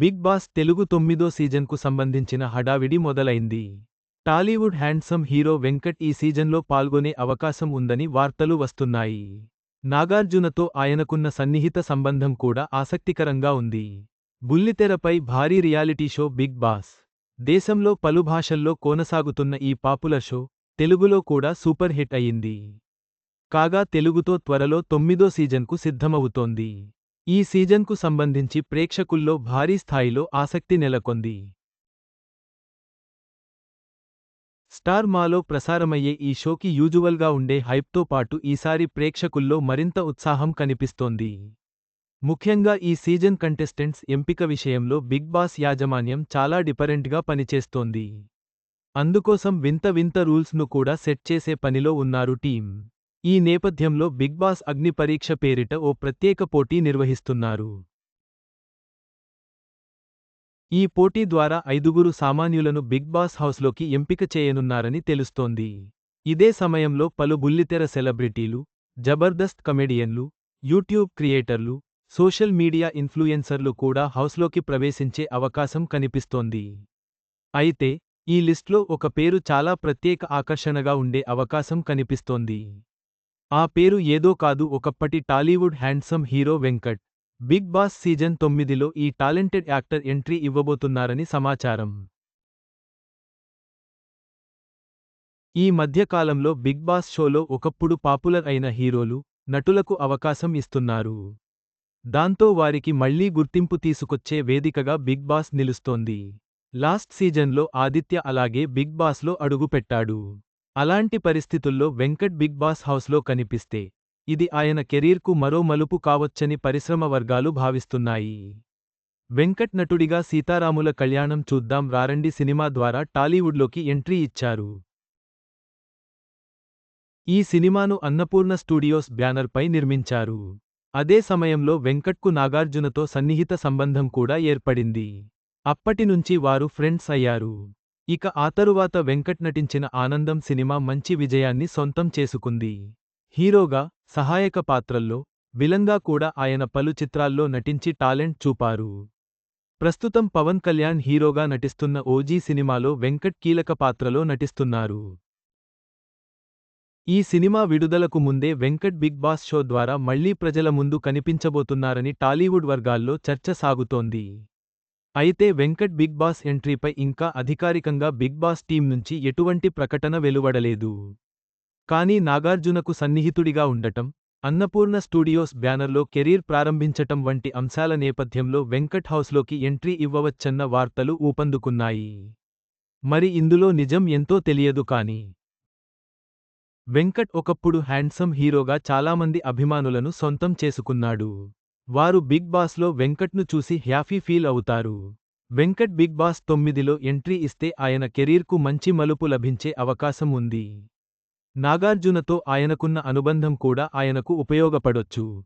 Big boss Telugu తొమ్మిదో సీజన్కు సంబంధించిన హడావిడి మొదలైంది. టాలీవుడ్ హ్యాండ్సమ్ హీరో వెంకట్ ఈ సీజన్లో పాల్గొనే అవకాశం ఉందని వార్తలు వస్తున్నాయి. నాగార్జునతో ఆయనకున్న సన్నిహిత సంబంధం కూడా ఆసక్తికరంగా ఉంది. బుల్లితెరపై భారీ రియాలిటీ షో బిగ్ బాస్. దేశంలో పలు భాషల్లో కొనసాగుతున్న ఈ పాపులర్ షో తెలుగులో కూడా సూపర్ హిట్ అయింది కాగా తెలుగుతో త్వరలో తొమ్మిదో సీజన్కు సిద్ధమవుతోంది. ఈ సీజన్కు సంబంధించి ప్రేక్షకుల్లో భారీ స్థాయిలో ఆసక్తి నెలకొంది. స్టార్ మాలో ప్రసారమయ్యే ఈ షోకి యూజువల్గా ఉండే హైప్తో పాటు ఈసారి ప్రేక్షకుల్లో మరింత ఉత్సాహం కనిపిస్తోంది. ముఖ్యంగా ఈ సీజన్ కంటెస్టెంట్స్ ఎంపిక విషయంలో బిగ్ బాస్ యాజమాన్యం చాలా డిఫరెంట్గా పనిచేస్తోంది. అందుకోసం వింత వింత రూల్స్ను కూడా సెట్ చేసే పనిలో ఉన్నారు టీం ఈ నేపథ్యంలో బిగ్ బాస్ అగ్ని పరీక్ష పేరిట ఓ ప్రత్యేక పోటీ నిర్వహిస్తున్నారు. ఈ పోటీ ద్వారా ఐదుగురు సామాన్యులను బిగ్ బాస్ హౌస్లోకి ఎంపిక చేయనున్నారని తెలుస్తోంది. ఇదే సమయంలో పలు బుల్లితెర సెలబ్రిటీలు జబర్దస్త్ కమెడియన్లు యూట్యూబ్ క్రియేటర్లు సోషల్ మీడియా ఇన్ఫ్లుయెన్సర్లు కూడా హౌస్లోకి ప్రవేశించే అవకాశం కనిపిస్తోంది. అయితే ఈ లిస్ట్లో ఒక పేరు చాలా ప్రత్యేక ఆకర్షణగా ఉండే అవకాశం కనిపిస్తోంది. ఆ పేరు ఏదో కాదు ఒకప్పటి Tollywood handsome hero Venkat. Bigg Boss season తొమ్మిదిలో ఈ టాలెంటెడ్ యాక్టర్ ఎంట్రీ ఇవ్వబోతున్నారని సమాచారం. ఈ మధ్యకాలంలో బిగ్ బాస్ షోలో ఒకప్పుడు పాపులర్ అయిన హీరోలు నటులకు అవకాశం ఇస్తున్నారు. దాంతో వారికి మళ్ళీ గుర్తింపు తీసుకొచ్చే వేదికగా బిగ్ బాస్ నిలుస్తోంది. లాస్ట్ సీజన్లో ఆదిత్య అలాగే బిగ్ బాస్లో అడుగుపెట్టాడు. అలాంటి పరిస్థితుల్లో వెంకట్ బిగ్ బాస్ హౌస్లో కనిపిస్తే ఇది ఆయన కెరీర్కు మరో మలుపు కావచ్చని పరిశ్రమ వర్గాలు భావిస్తున్నాయి. వెంకట్ నటుడిగా సీతారాముల కళ్యాణం చూద్దాం రారండి సినిమా ద్వారా టాలీవుడ్లోకి ఎంట్రీ ఇచ్చారు. ఈ సినిమాను అన్నపూర్ణ స్టూడియోస్ బ్యానర్పై నిర్మించారు. అదే సమయంలో వెంకట్కు నాగార్జునతో సన్నిహిత సంబంధం కూడా ఏర్పడింది. అప్పటినుంచి వారు ఫ్రెండ్స్ అయ్యారు. ఇక ఆ తరువాత వెంకట్ నటించిన ఆనందం సినిమా మంచి విజయాన్ని సొంతం చేసుకుంది. హీరోగా సహాయక పాత్రల్లో విలంగా కూడా ఆయన పలు చిత్రాల్లో నటించి టాలెంట్ చూపారు. ప్రస్తుతం పవన్ కళ్యాణ్ హీరోగా నటిస్తున్న ఓజీ సినిమాలో వెంకట్ కీలక పాత్రలో నటిస్తున్నారు. ఈ సినిమా విడుదలకు ముందే వెంకట్ బిగ్ బాస్ షో ద్వారా మళ్ళీ ప్రజల ముందు కనిపించబోతున్నారని టాలీవుడ్ వర్గాల్లో చర్చ సాగుతోంది. అయితే వెంకట్ బిగ్ బాస్ ఎంట్రీపై ఇంకా అధికారికంగా బిగ్ బాస్ టీం నుంచి ఎటువంటి ప్రకటన వెలువడలేదు. కానీ నాగార్జునకు సన్నిహితుడిగా ఉండటం అన్నపూర్ణ స్టూడియోస్ బ్యానర్లో కెరీర్ ప్రారంభించటం వంటి అంశాల నేపథ్యంలో వెంకట్ హౌస్లోకి ఎంట్రీ ఇవ్వవచ్చన్న వార్తలు ఊపందుకున్నాయి. మరి ఇందులో నిజం ఎంతో తెలియదు కాని. వెంకట్ ఒకప్పుడు హ్యాండ్సమ్ హీరోగా చాలామంది అభిమానులను సొంతం చేసుకున్నాడు. వారు బిగ్ బాస్లో వెంకట్ను చూసి హ్యాపీ ఫీల్ అవుతారు. వెంకట్ బిగ్ బాస్ తొమ్మిదిలో ఎంట్రీ ఇస్తే ఆయన కెరీర్కు మంచి మలుపు లభించే అవకాశం ఉంది. నాగార్జునతో ఆయనకున్న అనుబంధం కూడా ఆయనకు ఉపయోగపడొచ్చు.